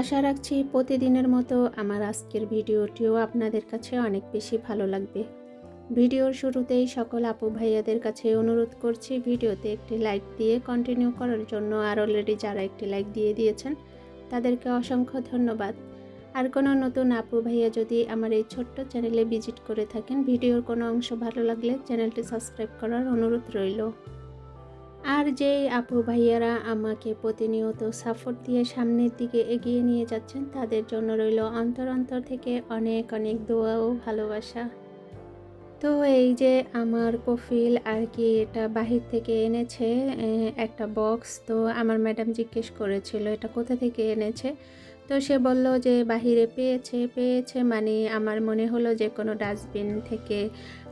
আশা রাখছি প্রতিদিনের মতো আমার আজকের ভিডিওটিও আপনাদের কাছে অনেক বেশি ভালো লাগবে। ভিডিওর শুরুতেই সকল আপু ভাইয়াদের কাছে অনুরোধ করছি ভিডিওতে একটি লাইক দিয়ে কন্টিনিউ করার জন্য আর অলরেডি যারা একটি লাইক দিয়ে দিয়েছেন, তাদেরকে অসংখ্য ধন্যবাদ। আর কোনো নতুন আপু ভাইয়া যদি আমার এই ছোট্ট চ্যানেলে ভিজিট করে থাকেন, ভিডিওর কোনো অংশ ভালো লাগলে চ্যানেলটি সাবস্ক্রাইব করার অনুরোধ রইল। আর যেই আপু ভাইয়ারা আমাকে প্রতিনিয়ত সাপোর্ট দিয়ে সামনের দিকে এগিয়ে নিয়ে যাচ্ছেন, তাদের জন্য রইল অন্তর অন্তর থেকে অনেক অনেক দোয়া ও ভালোবাসা। তো এই যে আমার কফিল আর কি এটা বাহির থেকে এনেছে একটা বক্স তো আমার ম্যাডাম জিজ্ঞেস করেছিল এটা কোথা থেকে এনেছে? তো সে বলল যে বাহিরে পেয়েছে পেয়েছে মানে আমার মনে হলো যে কোনো ডাস্টবিন থেকে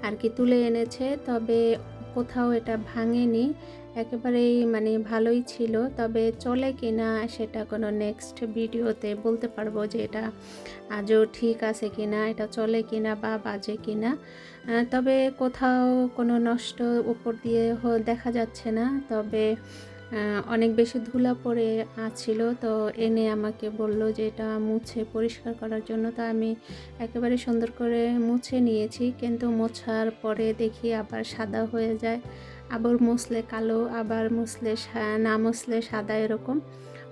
আর কি তুলে এনেছে, তবে কোথাও এটা ভাঙেনি। একেবারেই মানে ভালোই ছিল। তবে চলে কিনা সেটা কোনো নেক্সট ভিডিওতে বলতে পারব যে এটা আজও ঠিক আছে কিনা, এটা চলে কিনা বা বাজে কি না তবে কোথাও কোনো নষ্ট উপর দিয়ে দেখা যাচ্ছে না। তবে অনেক বেশি ধুলা পড়ে আছিল। তো এনে আমাকে বলল যে এটা মুছে পরিষ্কার করার জন্য। তো আমি একেবারে সুন্দর করে মুছে নিয়েছি। কিন্তু মোছার পরে দেখি আবার সাদা হয়ে যায়। আবার মুছলে কালো আবার মুছলে না মুছলে সাদা এরকম।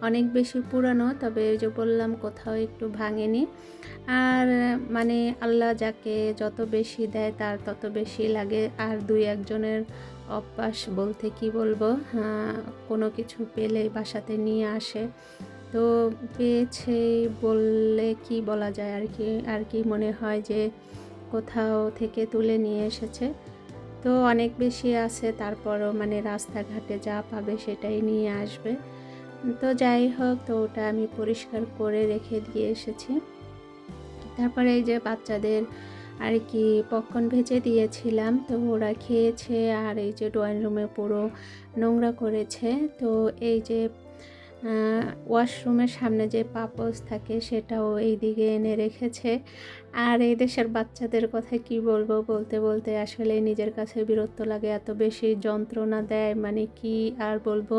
অনেক বেশি পুরানো তবে ওই যে বললাম কোথাও একটু ভাঙেনি। আর মানে আল্লাহ যাকে যত বেশি দেয় তার তত বেশি লাগে। আর দুই একজনের অভ্যাস বলতে কি বলব? হ্যাঁ, কোনো কিছু পেলে বাসাতে নিয়ে আসে। তো পেয়েছে বললে কি বলা যায় আর কি? আর কি মনে হয় যে কোথাও থেকে তুলে নিয়ে এসেছে। তো অনেক বেশি আছে, তারপরও মানে রাস্তাঘাটে যা পাবে সেটাই নিয়ে আসবে। তো যাই হোক, তো ওটা আমি পরিষ্কার করে রেখে দিয়ে এসেছি। তারপরে এই যে বাচ্চাদের আর কি পপকর্ন ভেজে দিয়েছিলাম, তো ওরা খেয়েছে আর এই যে ড্রয়িং রুমে পুরো নোংরা করেছে। তো এই যে ওয়াশরুমের সামনে যে পাপোস থাকে সেটাও এই দিকে এনে রেখেছে। আর এই দেশের বাচ্চাদের কথা কি বলব বলতে বলতে আসলে নিজের কাছে বিরক্ত লাগে, এত বেশি যন্ত্রণা দেয় মানে কি আর বলব?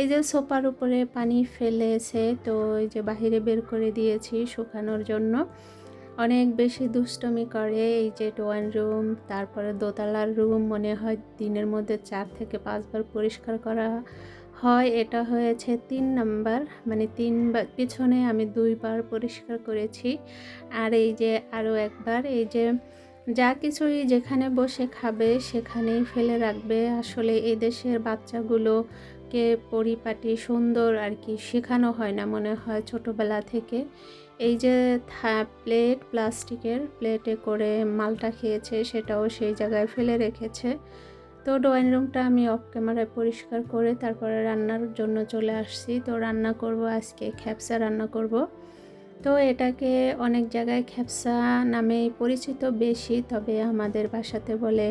এই যে সোফার উপরে পানি ফেলেছে, তো এই যে বাহিরে বের করে দিয়েছি শুকানোর জন্য। অনেক বেশি দুষ্টমি করে, এই যে ডোয়ান রুম, তারপরে দোতলার রুম মনে হয় দিনের মধ্যে চার থেকে পাঁচবার পরিষ্কার করা হয়, এটা হয়েছে তিন নাম্বার। মানে তিনবার পিছনে আমি দুইবার পরিষ্কার করেছি। আর এই যে আরও একবার, এই যে যা কিছুই যেখানে বসে খাবে সেখানেই ফেলে রাখবে। আসলে এই দেশের বাচ্চাগুলোকে পরিপাটি সুন্দর আর কি শেখানো হয় না মনে হয় ছোটোবেলা থেকে। এই যে প্লেট, প্লাস্টিকের প্লেটে করে মালটা খেয়েছে সেটাও সেই জায়গায় ফেলে রেখেছে। তো ড্রয়িং রুমটা আমি অফ ক্যামেরায় পরিষ্কার করে তারপরে রান্নার জন্য চলে আসছি। তো রান্না করব আজকে খ্যাপসা রান্না করব। তো এটাকে অনেক জায়গায় খ্যাপসা নামে পরিচিত বেশি তবে আমাদের বাসাতে বলে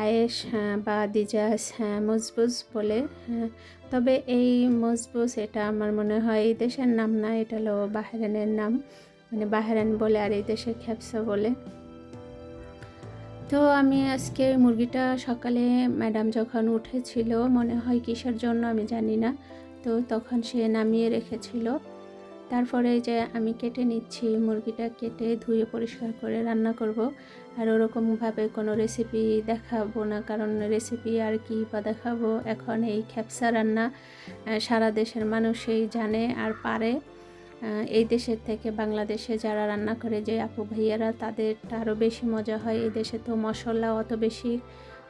আয়েশ হ্যাঁ, বা দিজাস হ্যাঁ মজবুজ বলে হ্যাঁ। তবে এই মজবুজ এটা আমার মনে হয় এই দেশের নাম না এটা হলো বাহরানের নাম। মানে বাহরান বলে আর এই দেশে খ্যাপসা বলে। তো আমি আজকে মুরগিটা সকালে ম্যাডাম যখন উঠেছিল, মনে হয় কিসের জন্য আমি জানি না, তো তখন সে নামিয়ে রেখেছিল। তারপরে যে আমি কেটে নিচ্ছি, মুরগিটা কেটে ধুয়ে পরিষ্কার করে রান্না করব। আর ওরকমভাবে কোনো রেসিপি দেখাবো না, কারণ রেসিপি আর কি বা দেখাবো? এখন এই খ্যাপসা রান্না সারা দেশের মানুষই জানে আর পারে। এই দেশের থেকে বাংলাদেশে যারা রান্না করে যে আপু ভাইয়ারা, তাদেরটা আরও বেশি মজা হয়। এই দেশে তো মশলা অত বেশি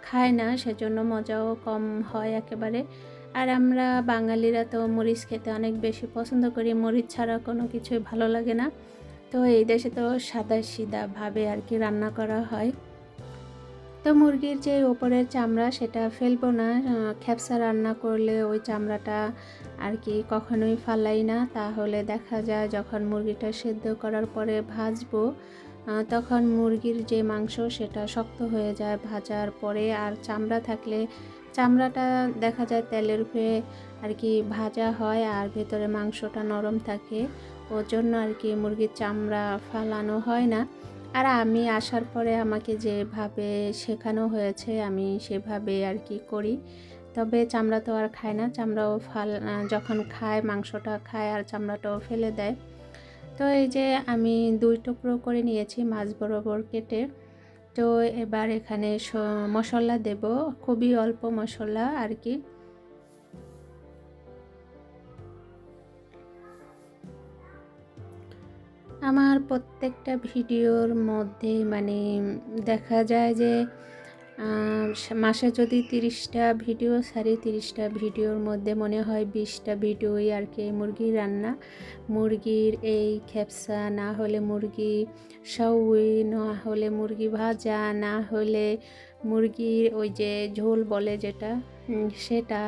খায় না, সেজন্য মজাও কম হয় একেবারে। আর আমরা বাঙালিরা তো মরিচ খেতে অনেক বেশি পছন্দ করি। মরিচ ছাড়া কোনো কিছুই ভালো লাগে না। তো এই দেশে তো সাদা সিধা ভাবে আর কি রান্না করা হয়। তো মুরগির যে ওপরের চামড়া, সেটা ফেলব না। খ্যাপসা রান্না করলে ওই চামড়াটা আর কি কখনোই ফালাই না। তাহলে দেখা যায় যখন মুরগিটা সেদ্ধ করার পরে ভাজবো তখন মুরগির যে মাংস, সেটা শক্ত হয়ে যায় ভাজার পরে। আর চামড়া থাকলে, চামড়াটা দেখা যায় তেলের উপরে আর কি ভাজা হয় আর ভেতরে মাংসটা নরম থাকে। ওর জন্য আর কি মুরগির চামড়া ফালানো হয় না। আর আমি আসার পরে আমাকে যেভাবে শেখানো হয়েছে, আমি সেভাবে আর কি করি। তবে চামড়া তো আর খায় না, চামড়াও ফাল যখন খায়, মাংসটা খায় আর চামড়াটাও ফেলে দেয়। তো এই যে আমি দুই টুকরো করে নিয়েছি মাছ বরাবর কেটে। তো এবার এখানে মশলা দেব, খুবই অল্প মশলা আর কি। আমার প্রত্যেকটা ভিডিওর মধ্যে মানে দেখা যায় যে মাসে যদি তিরিশটা ভিডিও সারি, তিরিশটা ভিডিওর মধ্যে মনে হয় বিশটা ভিডিওই আর কি মুরগির রান্না। মুরগির এই খেপসা, না হলে মুরগি সাউই, না হলে মুরগি ভাজা, না হলে মুরগির ওই যে ঝোল বলে যেটা সেটা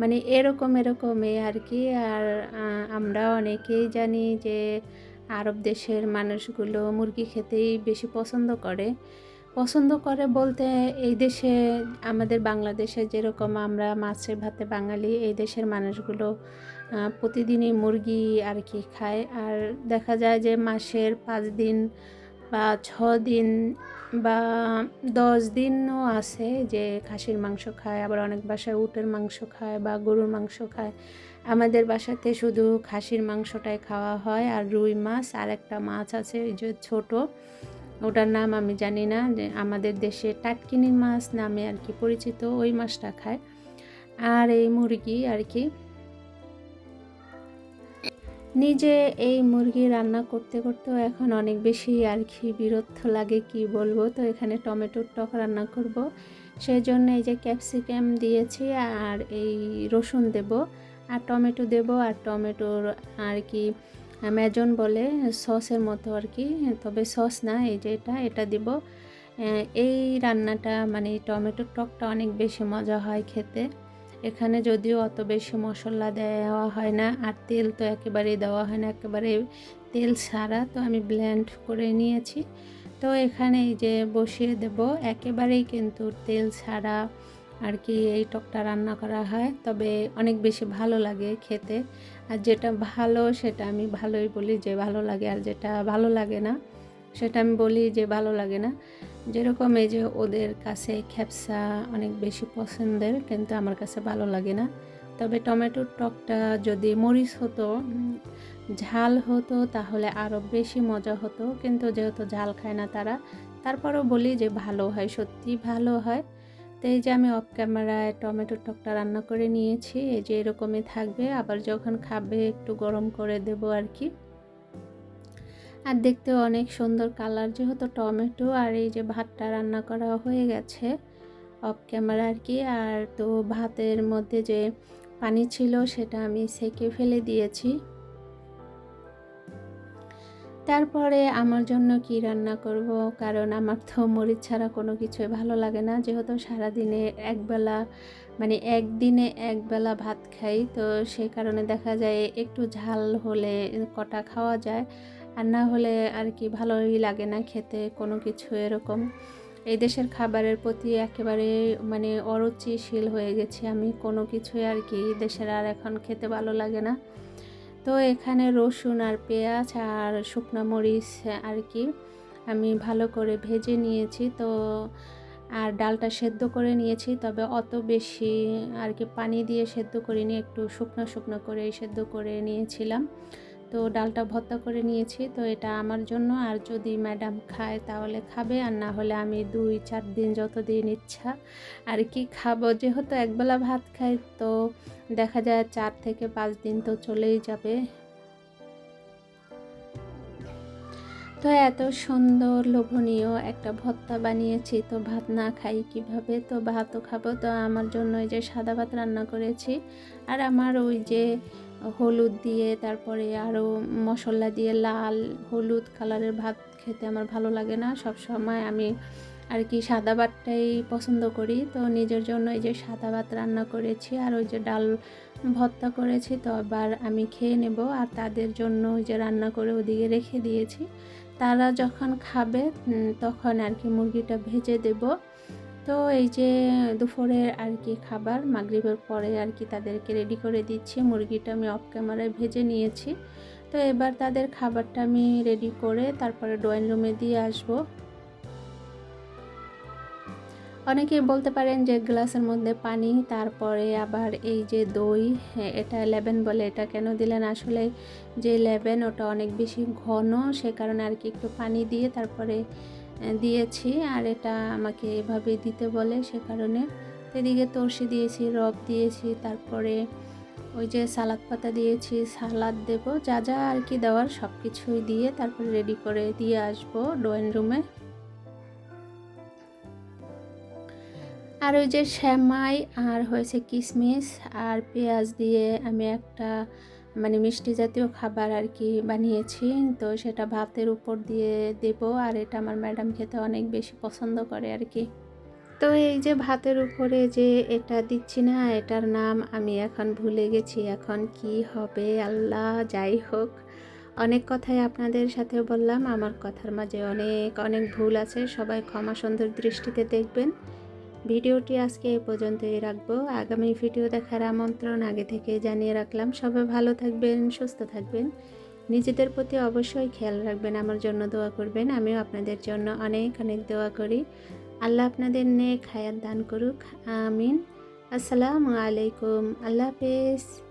মানে এরকম এরকমই আর কি। আর আমরা অনেকেই জানি যে আরব দেশের মানুষগুলো মুরগি খেতেই বেশি পছন্দ করে। পছন্দ করে বলতে এই দেশে, আমাদের বাংলাদেশে যেরকম আমরা মাছে ভাতে বাঙালি, এই দেশের মানুষগুলো প্রতিদিনই মুরগি আর কি খায়। আর দেখা যায় যে মাসের পাঁচ দিন বা ছ দিন বা দশ দিনও আছে যে খাসির মাংস খায়, আবার অনেক বাসায় উটের মাংস খায় বা গরুর মাংস খায়। আমাদের বাসাতে শুধু খাসির মাংসটাই খাওয়া হয় আর রুই মাছ আর একটা মাছ আছে ওই যে ছোট। ওটার নাম আমি জানি না, যে আমাদের দেশে টাটকিনি মাছ নামে আর কি পরিচিত, ওই মাছটা খায়। আর এই মুরগি আর কি নিজে এই মুরগি রান্না করতে করতেও এখন অনেক বেশি আর কি বিরক্ত লাগে, কি বলব? তো এখানে টমেটোর টক রান্না করব। সেই জন্য এই যে ক্যাপসিকাম দিয়েছি আর এই রসুন দেব, আর টমেটো দেব, আর টমেটোর আর কি ম্যাজন বলে সসের মতো আর কি, তবে সস না, এই যে এটা এটা দিব। এই রান্নাটা মানে টমেটোর টকটা অনেক বেশি মজা হয় খেতে। এখানে যদিও অত বেশি মশলা দেওয়া হয় না আর তেল তো একেবারেই দেওয়া হয় না, একেবারে তেল ছাড়া তো আমি ব্লেন্ড করে নিয়েছি। তো এখানে এই যে বসিয়ে দেব, একেবারেই কিন্তু তেল ছাড়া আর কি এই টকটা রান্না করা হয়, তবে অনেক বেশি ভালো লাগে খেতে। আর যেটা ভালো সেটা আমি ভালোই বলি যে ভালো লাগে আর যেটা ভালো লাগে না, সেটা আমি বলি যে ভালো লাগে না। যেরকম এই যে ওদের কাছে খ্যাপসা অনেক বেশি পছন্দের, কিন্তু আমার কাছে ভালো লাগে না। তবে টমেটোর টকটা যদি মরিচ হতো ঝাল হতো তাহলে আরও বেশি মজা হতো। কিন্তু যেহেতু ঝাল খায় না তারা, তারপরেও বলি যে ভালো হয় সত্যি ভালো হয়। তো এই যে আমি অফ ক্যামেরায় টমেটোর টকটা রান্না করে নিয়েছি, এই যে এরকমই থাকবে। আবার যখন খাবে একটু গরম করে দেব আর কি। আর দেখতে অনেক সুন্দর কালার, যেহেতু টমেটো আর এই যে ভাতটা রান্না করা হয়ে গেছে অফ ক্যামেরা আর কি। আর তো ভাতের মধ্যে যে পানি ছিল সেটা আমি সেকে ফেলে দিয়েছি। তারপরে আমার জন্য কি রান্না করব? কারণ আমার তো মরিচ ছাড়া কোনো কিছুই ভালো লাগে না। যেহেতু সারাদিনে একবেলা মানে একদিনে একবেলা ভাত খাই, তো সেই কারণে দেখা যায় একটু ঝাল হলে কটা খাওয়া যায়। আর না হলে আর কি ভালোই লাগে না খেতে কোনো কিছু এরকম। এই দেশের খাবারের প্রতি একেবারে মানে অরুচিশীল হয়ে গেছি আমি, কোনো কিছুই আর কি দেশের আর এখন খেতে ভালো লাগে না। তো এখানে রসুন আর পেঁয়াজ আর শুকনো মরিচ আর কি আমি ভালো করে ভেজে নিয়েছি। তো আর ডালটা সেদ্ধ করে নিয়েছি, তবে অত বেশি আর কি পানি দিয়ে সেদ্ধ করিনি, একটু শুকনো শুকনো করে সেদ্ধ করে নিয়েছিলাম। তো ডালটা ভর্তা করে নিয়েছি। তো এটা আমার জন্য। আর যদি ম্যাডাম খায় তাহলে খাবে। আর না হলে আমি দুই, চার দিন যতদিন ইচ্ছা আর কি খাব। যেহেতু একবেলা ভাত খাই, তো দেখা যায় চার থেকে পাঁচ দিন তো চলেই যাবে। তো এত সুন্দর লোভনীয় একটা ভর্তা বানিয়েছি। তো ভাত না খাই কীভাবে? তো ভাতও খাব। তো আমার জন্য ওই যে সাদা ভাত রান্না করেছি। আর আমার ওই যে হলুদ দিয়ে, তারপরে আরও মশলা দিয়ে লাল, হলুদ কালারের ভাত খেতে আমার ভালো লাগে না। সব সময় আমি আর কি সাদা ভাতটাই পছন্দ করি। তো নিজের জন্য এই যে সাদা ভাত রান্না করেছি আর ওই যে ডাল ভর্তা করেছি, তো আবার আমি খেয়ে নেব। আর তাদের জন্য ওই যে রান্না করে ওদিকে রেখে দিয়েছি। তারা যখন খাবে তখন আর কি মুরগিটা ভেজে দেব। তো এই যে দুপুরের আর কি খাবার মাগরিবের পরে আর কি তাদেরকে রেডি করে দিচ্ছি। মুরগিটা আমি অফ ক্যামেরায় ভেজে নিয়েছি। তো এবার তাদের খাবারটা আমি রেডি করে তারপরে ড্রয়িং রুমে দিয়ে আসব। অনেকেই বলতে পারেন যে গ্লাসের মধ্যে পানি তারপরে আবার এই যে দই হ্যাঁ, এটা লেবেন বলে এটা কেন দিলেন? আসলে যে লেবেন ওটা অনেক বেশি ঘন সে কারণে আর কি একটু পানি দিয়ে তারপরে দিয়েছি আর এটা আমাকে এভাবে দিতে বলে সে কারণে। এদিকে তরসি দিয়েছি, রব দিয়েছি, তারপরে ওই যে সালাদ পাতা দিয়েছি, সালাদ দেব। যা যা আর কি দেওয়ার সব কিছুই দিয়ে তারপরে রেডি করে দিয়ে আসব ড্রয়িং রুমে আর ওই যে শ্যামাই আর হয়েছে কিশমিশ আর পেঁয়াজ দিয়ে আমি একটা মানে মিষ্টি জাতীয় খাবার আর কি বানিয়েছি। তো সেটা ভাতের উপর দিয়ে দেব আর এটা আমার ম্যাডাম খেতে অনেক বেশি পছন্দ করে আর কি। তো এই যে ভাতের উপরে যে এটা দিচ্ছি না, এটার নাম আমি এখন ভুলে গেছি। এখন কি হবে আল্লাহ, যাই হোক। অনেক কথাই আপনাদের সাথে বললাম। আমার কথার মাঝে অনেক অনেক ভুল আছে। সবাই ক্ষমা সুন্দর দৃষ্টিতে দেখবেন। ভিডিওটি আজকে এই পর্যন্তই রাখব। আগামী ভিডিও দেখার আমন্ত্রণ আগে থেকে জানিয়ে রাখলাম। সবাই ভালো থাকবেন, সুস্থ থাকবেন। নিজেদের প্রতি অবশ্যই খেয়াল রাখবেন, আমার জন্য দোয়া করবেন। আমিও আপনাদের জন্য অনেক অনেক দোয়া করি। আল্লাহ আপনাদের নে খায়াত দান করুক। আমিন। আসসালামু আলাইকুম। আল্লাহ হাফেজ।